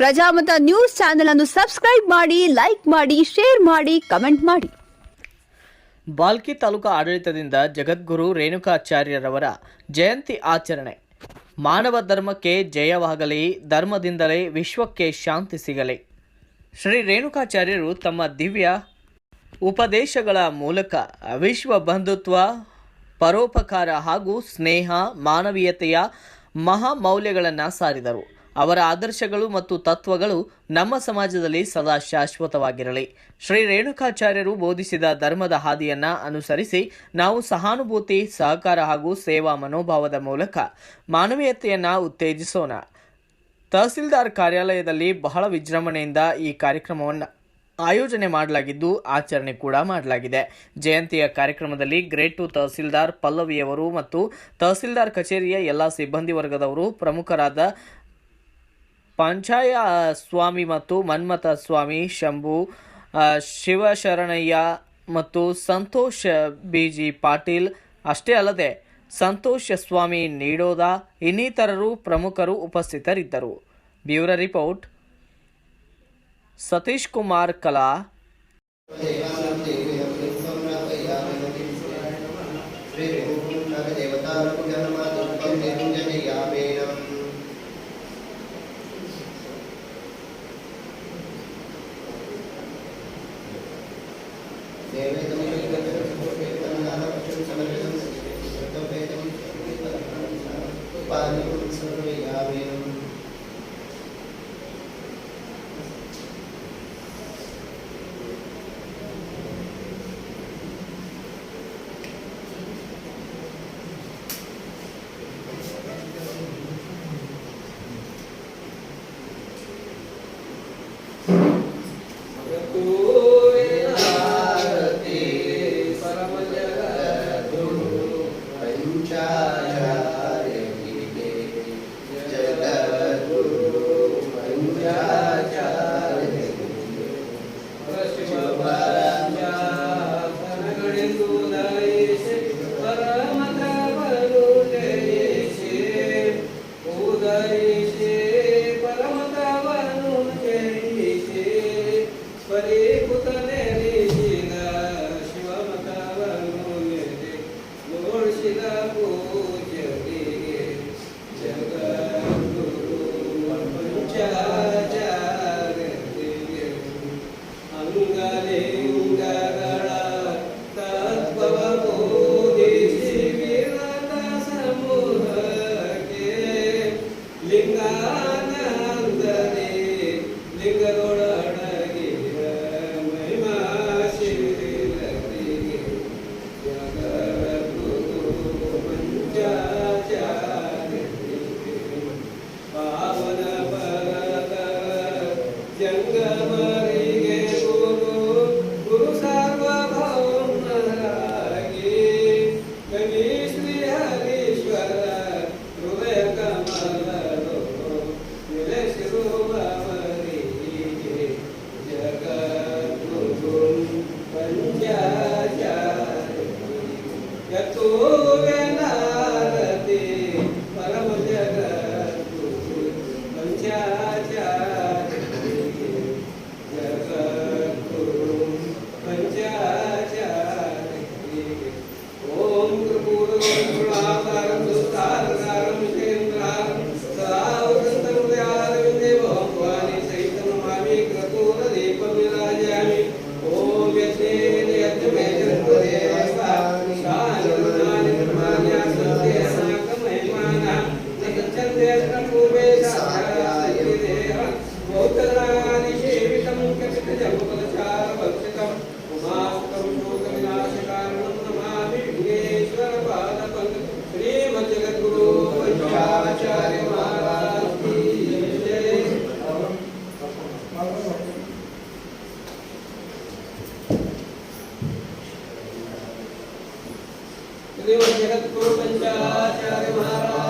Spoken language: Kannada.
ಪ್ರಜಾಮತ ನ್ಯೂಸ್ ಚಾನೆಲ್ ಅನ್ನು ಸಬ್ಸ್ಕ್ರೈಬ್ ಮಾಡಿ, ಲೈಕ್ ಮಾಡಿ, ಶೇರ್ ಮಾಡಿ, ಕಮೆಂಟ್ ಮಾಡಿ. ಬಾಲ್ಕಿ ತಾಲೂಕಾ ಆಡಳಿತದಿಂದ ಜಗದ್ಗುರು ರೇಣುಕಾಚಾರ್ಯರವರ ಜಯಂತಿ ಆಚರಣೆ. ಮಾನವ ಧರ್ಮಕ್ಕೆ ಜಯವಾಗಲಿ, ಧರ್ಮದಿಂದಲೇ ವಿಶ್ವಕ್ಕೆ ಶಾಂತಿ ಸಿಗಲಿ. ಶ್ರೀ ರೇಣುಕಾಚಾರ್ಯರು ತಮ್ಮ ದಿವ್ಯ ಉಪದೇಶಗಳ ಮೂಲಕ ವಿಶ್ವ ಬಂಧುತ್ವ, ಪರೋಪಕಾರ ಹಾಗೂ ಸ್ನೇಹ, ಮಾನವೀಯತೆಯ ಮಹಾ ಮೌಲ್ಯಗಳನ್ನು ಸಾರಿದರು. ಅವರ ಆದರ್ಶಗಳು ಮತ್ತು ತತ್ವಗಳು ನಮ್ಮ ಸಮಾಜದಲ್ಲಿ ಸದಾ ಶಾಶ್ವತವಾಗಿರಲಿ. ಶ್ರೀ ರೇಣುಕಾಚಾರ್ಯರು ಬೋಧಿಸಿದ ಧರ್ಮದ ಹಾದಿಯನ್ನ ಅನುಸರಿಸಿ ನಾವು ಸಹಾನುಭೂತಿ, ಸಹಕಾರ ಹಾಗೂ ಸೇವಾ ಮನೋಭಾವದ ಮೂಲಕ ಮಾನವೀಯತೆಯನ್ನ ಉತ್ತೇಜಿಸೋಣ. ತಹಸೀಲ್ದಾರ್ ಕಾರ್ಯಾಲಯದಲ್ಲಿ ಬಹಳ ವಿಜೃಂಭಣೆಯಿಂದ ಈ ಕಾರ್ಯಕ್ರಮವನ್ನು ಆಯೋಜನೆ ಮಾಡಲಾಗಿದ್ದು, ಆಚರಣೆ ಕೂಡ ಮಾಡಲಾಗಿದೆ. ಜಯಂತಿಯ ಕಾರ್ಯಕ್ರಮದಲ್ಲಿ ಗ್ರೇಟ್ ಟು ತಹಸೀಲ್ದಾರ್ ಪಲ್ಲವಿಯವರು ಮತ್ತು ತಹಸೀಲ್ದಾರ್ ಕಚೇರಿಯ ಎಲ್ಲ ಸಿಬ್ಬಂದಿ ವರ್ಗದವರು ಪ್ರಮುಖರಾದ ಪಂಚಾಯ ಸ್ವಾಮಿ ಮತ್ತು ಮನ್ಮಥ ಸ್ವಾಮಿ ಶಂಭು ಶಿವಶರಣಯ್ಯ ಮತ್ತು ಸಂತೋಷ್ ಬಿಜಿ ಪಾಟೀಲ್. ಅಷ್ಟೇ ಅಲ್ಲದೆ, ಸಂತೋಷ್ ಸ್ವಾಮಿ ನೀಡೋದ ಇನ್ನಿತರರು ಪ್ರಮುಖರು ಉಪಸ್ಥಿತರಿದ್ದರು. ಬ್ಯೂರೋ ರಿಪೋರ್ಟ್, ಸತೀಶ್ ಕುಮಾರ್ ಕಲಾ. paano kung sa may amin Oh, God. श्रीवद्जगद्गुरुपञ्चाचार्यमहाराज